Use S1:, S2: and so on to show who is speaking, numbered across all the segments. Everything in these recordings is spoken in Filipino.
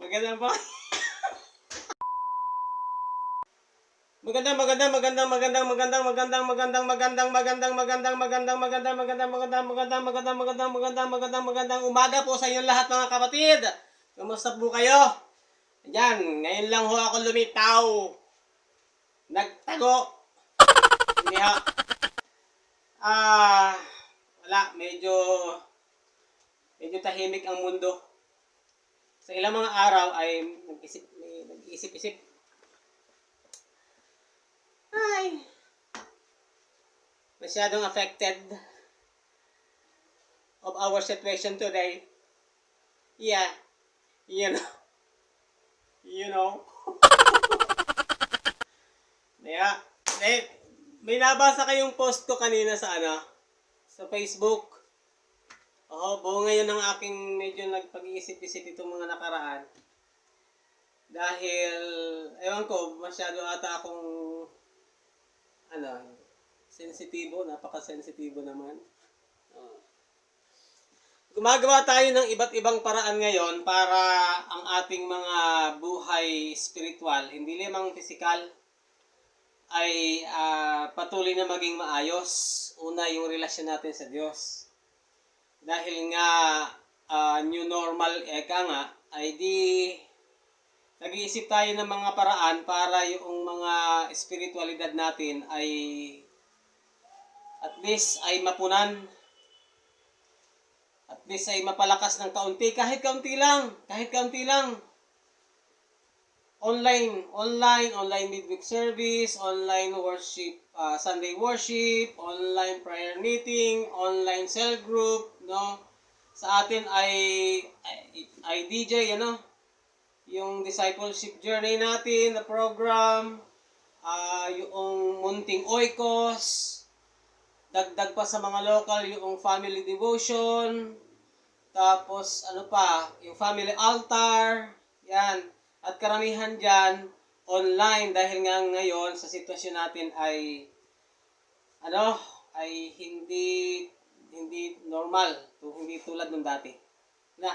S1: Maganda ba? Magandang magandang magandang magandang magandang magandang magandang magandang magandang magandang magandang magandang magandang magandang magandang magandang magandang magandang magandang magandang umaga po sa inyo lahat mga kapatid. Kamusta po kayo? Yan, ngayon lang ho ako lumitaw. Nagtago. Hindi. Ah, wala, medyo medyo tahimik ang mundo. Sa ilang mga araw ay nag-isip-isip. Ay, masyadong affected of our situation today. Yeah, you know. You know. Kaya, eh, may nabasa kayong post ko kanina sa ano, sa Facebook. Oo, buo ngayon ng aking medyo nagpag-iisip-isip itong mga nakaraan. Dahil, ewan ko, masyado ata akong, ano, sensitibo, napaka-sensitibo naman. Gumagawa tayo ng iba't ibang paraan ngayon para ang ating mga buhay spiritual, hindi lamang physical, ay ah, patuloy na maging maayos. Una, yung relasyon natin sa Diyos. Dahil nga ah, new normal eka nga, ay di nag-iisip tayo ng mga paraan para yung mga spiritualidad natin ay at least ay mapunan. At least ay mapalakas ng kaunti. Kahit kaunti lang kahit kaunti lang online online online midweek service online worship uh, Sunday worship online prayer meeting online cell group no? Sa atin ay ay, ay DJ ano? Yung discipleship journey natin na program ah yung munting oikos dagdag pa sa mga local yung family devotion tapos ano pa yung family altar yan at karamihan dyan, online dahil nga ngayon sa sitwasyon natin ay ano, ay hindi hindi normal, hindi tulad nung dati. Na,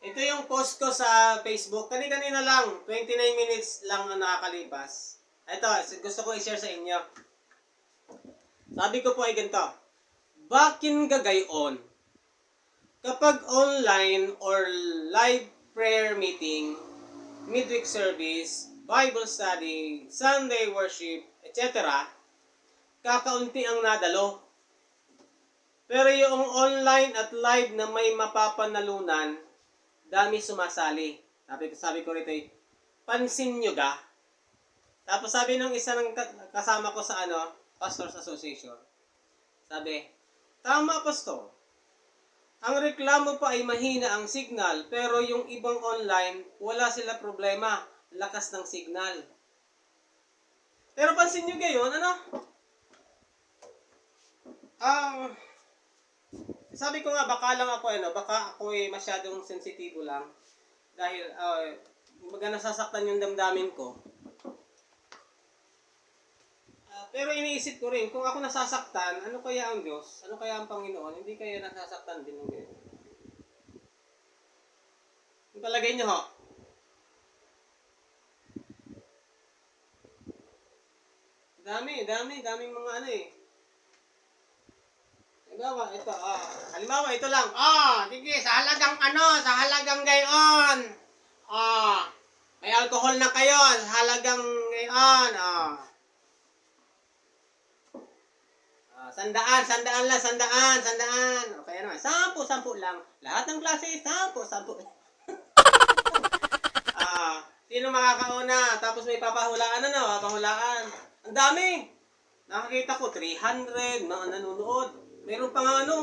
S1: ito yung post ko sa Facebook. Kani-kanina lang, 29 minutes lang ang nakakalipas. Ito, gusto ko i-share sa inyo. Sabi ko po ay ganito. Bakin gagayon, kapag online or live prayer meeting, midweek service, Bible study, Sunday worship, etc., kakaunti ang nadalo. Pero yung online at live na may mapapanalunan, dami sumasali. Sabi, sabi ko rito, pansin nyo ga? Tapos sabi nung isa ng ka- kasama ko sa ano, Pastors Association, sabi, tama pastor, ang reklamo pa ay mahina ang signal, pero yung ibang online, wala sila problema. Lakas ng signal. Pero pansin nyo gayon, ano? Ah, sabi ko nga, baka lang ako, ano, baka ako ay masyadong sensitibo lang. Dahil, uh, baga nasasaktan yung damdamin ko. Pero iniisip ko rin, kung ako nasasaktan, ano kaya ang Diyos? Ano kaya ang Panginoon? Hindi kaya nasasaktan din ng ganyan. Yung palagay niyo ho? Dami, dami, daming mga ano eh. Halimbawa, ito, ah. Halimbawa, ito lang. Ah, sige, sa halagang ano, sa halagang gayon. Ah, may alcohol na kayo, sa halagang gayon. Ah. Ah, sandaan, sandaan lang, sandaan, sandaan. Okay naman. Sampu, sampu lang. Lahat ng klase, sampu, sampu. ah, sino makakauna? Tapos may papahulaan na, no? Papahulaan. Ang dami. Nakakita ko, 300 mga nanonood. Meron pa nga ano,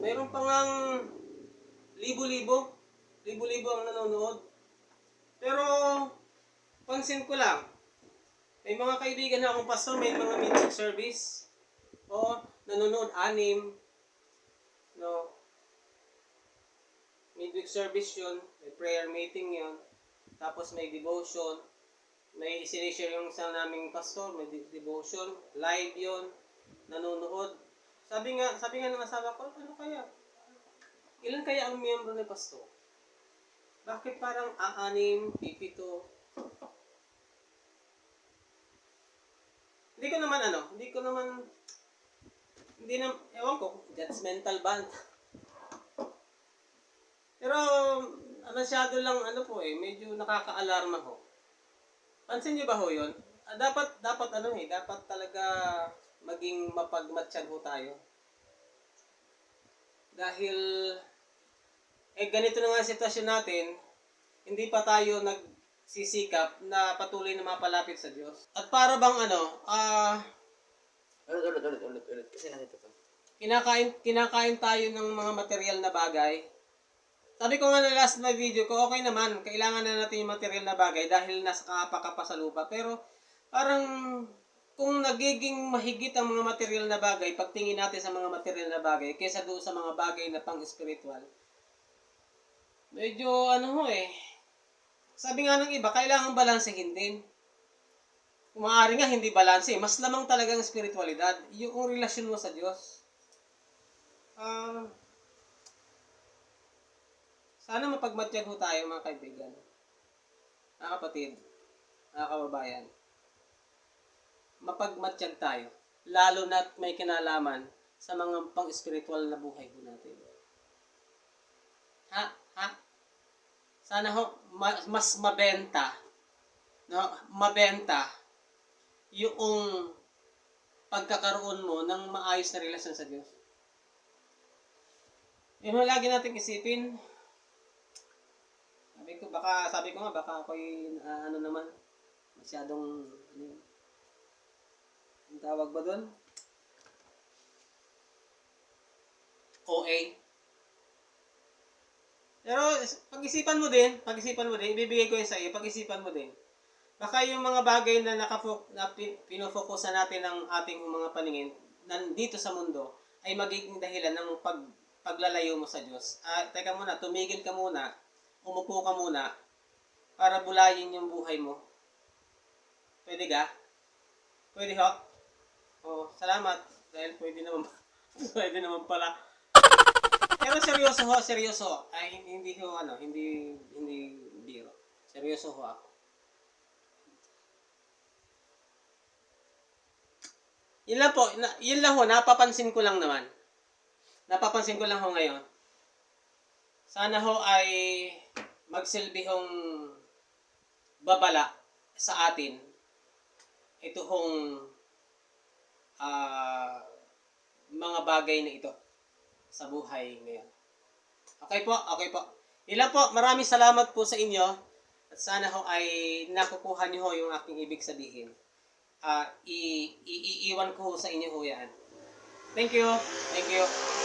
S1: meron pa nga libo-libo. Libo-libo ang nanonood. Pero, pansin ko lang, may mga kaibigan na akong pastor, may mga meeting service. O, nanonood, anim. No. Midweek service yun. May prayer meeting yun. Tapos may devotion. May sinishare yung sa naming pastor. May de- devotion. Live yun. Nanonood. Sabi nga, sabi nga ng asawa ko, ano kaya? Ilan kaya ang miyembro ni Pasto? Bakit parang aanim, pipito? Hindi ko naman ano, hindi ko naman, hindi na, ewan ko, judgmental ba? Pero, masyado lang ano po eh, medyo nakaka-alarma ho. Pansin niyo ba ho yun? Ah, dapat, dapat ano eh, dapat talaga maging mapagmatsyag ho tayo. Dahil, eh ganito na nga sitwasyon natin, hindi pa tayo nagsisikap na patuloy na mapalapit sa Diyos. At para bang ano, ah,
S2: Ulit, ulit, ulit, ulit, ulit. Kasi nandito to.
S1: kinakain, kinakain tayo ng mga material na bagay. Sabi ko nga na last na video ko, okay naman, kailangan na natin yung material na bagay dahil nasa kapaka pa sa lupa. Pero parang kung nagiging mahigit ang mga material na bagay, pagtingin natin sa mga material na bagay, kesa doon sa mga bagay na pang-spiritual, medyo ano ho eh, sabi nga ng iba, kailangan balansehin din. Maaari nga hindi balanse, mas lamang talaga ang spiritualidad, yung relasyon mo sa Diyos. Ah, sana mapagmatiyag ho tayo mga kaibigan. Mga kapatid, mga kababayan. Mapagmatiyag tayo. Lalo na't may kinalaman sa mga pang-spiritual na buhay ho natin. Ha? Ha? Sana ho, ma- mas mabenta, no? Mabenta yung pagkakaroon mo ng maayos na relasyon sa Diyos. Yun ang lagi natin isipin. Sabi ko, baka, sabi ko nga, baka ako'y, ah, ano naman, masyadong, ano yun, ang tawag ba doon? OA. Pero, pag-isipan mo din, pag-isipan mo din, ibibigay ko yun sa iyo, pag-isipan mo din. Baka yung mga bagay na nakafok, na pin- pinofokusan natin ng ating mga paningin, nandito sa mundo, ay magiging dahilan ng pag, paglalayo mo sa Diyos. Ah, teka muna, tumigil ka muna, umupo ka muna, para bulayin yung buhay mo. Pwede ka? Pwede ho? Oh, salamat. Dahil pwede naman, pwede naman pala. Pero seryoso ho, seryoso. Ay, hindi ho, ano, hindi, hindi biro. Seryoso ho ako. Yun lang po, na, yun lang ho, napapansin ko lang naman. Napapansin ko lang ho ngayon. Sana ho ay magsilbi hong babala sa atin ito hong ah, mga bagay na ito sa buhay ngayon. Okay po, okay po. Ilan po, maraming salamat po sa inyo at sana ho ay nakukuha niyo ho yung aking ibig sabihin. Ah, i- i- iiwan ko sa inyo ho yan. Thank you. Thank you.